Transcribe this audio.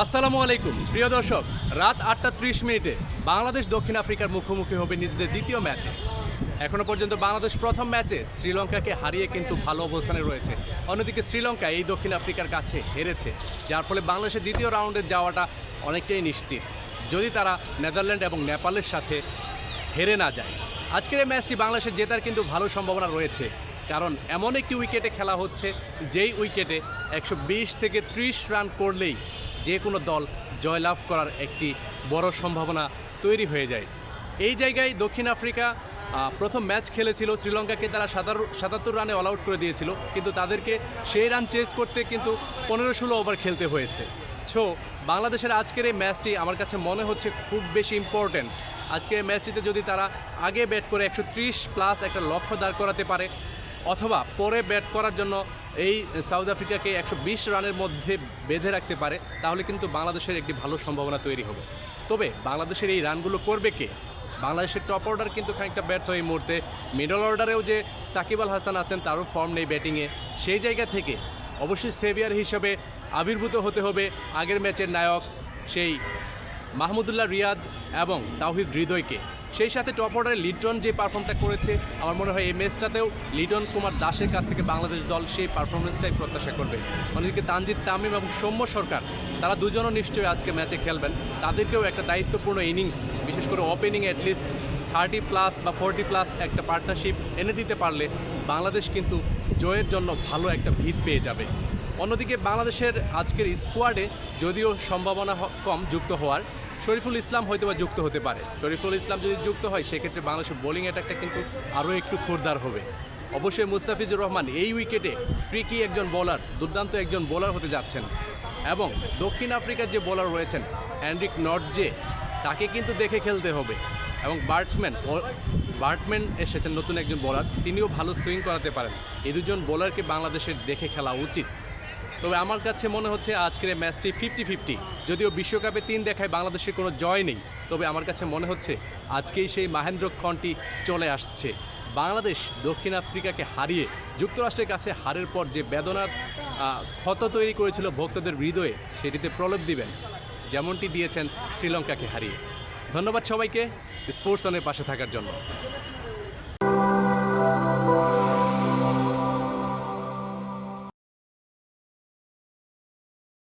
আসসালামু আলাইকুম, প্রিয় দর্শক। রাত আটটা ত্রিশ মিনিটে বাংলাদেশ দক্ষিণ আফ্রিকার মুখোমুখি হবে নিজেদের দ্বিতীয় ম্যাচে। এখনও পর্যন্ত বাংলাদেশ প্রথম ম্যাচে শ্রীলঙ্কাকে হারিয়ে কিন্তু ভালো অবস্থানে রয়েছে। অন্যদিকে শ্রীলঙ্কা এই দক্ষিণ আফ্রিকার কাছে হেরেছে, যার ফলে বাংলাদেশের দ্বিতীয় রাউন্ডে যাওয়াটা অনেকটাই নিশ্চিত, যদি তারা নেদারল্যান্ড এবং নেপালের সাথে হেরে না যায়। আজকের এই ম্যাচটি বাংলাদেশের জেতার কিন্তু ভালো সম্ভাবনা রয়েছে, কারণ এমন একটি উইকেটে খেলা হচ্ছে, যেই উইকেটে একশো বিশ থেকে ত্রিশ রান করলেই যে কোনো দল জয়লাভ করার একটি বড় সম্ভাবনা তৈরি হয়ে যায়। এই জায়গায় দক্ষিণ আফ্রিকা প্রথম ম্যাচ খেলেছিল, শ্রীলঙ্কাকে তারা সাতার, সাতাত্তর রানে অল আউট করে দিয়েছিল, কিন্তু তাদেরকে সেই রান চেজ করতে কিন্তু পনেরো ষোলো ওভার খেলতে হয়েছে। সো বাংলাদেশের আজকের এই ম্যাচটি আমার কাছে মনে হচ্ছে খুব বেশি ইম্পর্ট্যান্ট আজকের ম্যাচটিতে যদি তারা আগে ব্যাট করে একশো ত্রিশ প্লাস একটা লক্ষ্য দাঁড় করাতে পারে, অথবা পরে ব্যাট করার জন্য এই সাউথ আফ্রিকাকে একশো বিশ রানের মধ্যে বেঁধে রাখতে পারে, তাহলে কিন্তু বাংলাদেশের একটি ভালো সম্ভাবনা তৈরি হবে। তবে বাংলাদেশের এই রানগুলো করবে কে? বাংলাদেশের টপ অর্ডার কিন্তু খানিকটা ব্যর্থ এই মুহূর্তে। মিডল অর্ডারেও যে সাকিব আল হাসান আছেন, তারও ফর্ম নেই ব্যাটিংয়ে সেই জায়গা থেকে অবশ্যই সেভিয়ার হিসেবে আবির্ভূত হতে হবে আগের ম্যাচের নায়ক সেই মাহমুদুল্লাহ রিয়াদ এবং তাওহিদ হৃদয়কে। সেই সাথে টপ অর্ডারে লিটন যে পারফর্মটা করেছে, আমার মনে হয় এই ম্যাচটাতেও লিটন কুমার দাসের কাছ থেকে বাংলাদেশ দল সেই পারফরমেন্সটাই প্রত্যাশা করবে। অন্যদিকে তানজিদ তামিম এবং সৌম্য সরকার, তারা দুজনও নিশ্চয়ই আজকে ম্যাচে খেলবেন। তাদেরকেও একটা দায়িত্বপূর্ণ ইনিংস বিশেষ করে opening at least thirty plus বা ফোরটি প্লাস একটা পার্টনারশিপ এনে দিতে পারলে বাংলাদেশ কিন্তু জয়ের জন্য ভালো একটা ভিত পেয়ে যাবে। অন্যদিকে বাংলাদেশের আজকের স্কোয়াডে যদিও সম্ভাবনা কম যুক্ত হওয়ার শরীফুল ইসলাম হয়তো বা যুক্ত হতে পারে। শরীফুল ইসলাম যদি যুক্ত হয়, সেক্ষেত্রে বাংলাদেশের বোলিং অ্যাটাকটা কিন্তু আরও একটু খোরদার হবে। অবশ্যই মুস্তাফিজুর রহমান এই উইকেটে ফ্রিকি একজন বোলার দুর্দান্ত একজন বোলার হতে যাচ্ছেন। এবং দক্ষিণ আফ্রিকার যে বোলার রয়েছেন অ্যান্ড্রিক নটজে তাকে কিন্তু দেখে খেলতে হবে। এবং বার্টম্যান বার্টম্যান এসেছেন নতুন একজন বোলার তিনিও ভালো সুইং করাতে পারেন। এই দুজন বোলারকে বাংলাদেশের দেখে খেলা উচিত। তবে আমার কাছে মনে হচ্ছে আজকের ম্যাচটি ফিফটি ফিফটি। যদিও বিশ্বকাপে তিন দেখায় বাংলাদেশের কোনো জয় নেই, তবে আমার কাছে মনে হচ্ছে আজকেই সেই মাহেন্দ্র খনটি চলে আসছে। বাংলাদেশ দক্ষিণ আফ্রিকাকে হারিয়ে যুক্তরাষ্ট্রের কাছে হারের পর যে বেদনার ক্ষত তৈরি করেছিল ভক্তদের হৃদয়ে, সেটিতে প্রলোভ দিবেন, যেমনটি দিয়েছেন শ্রীলঙ্কাকে হারিয়ে। ধন্যবাদ সবাইকে স্পোর্টস অনের পাশে থাকার জন্য।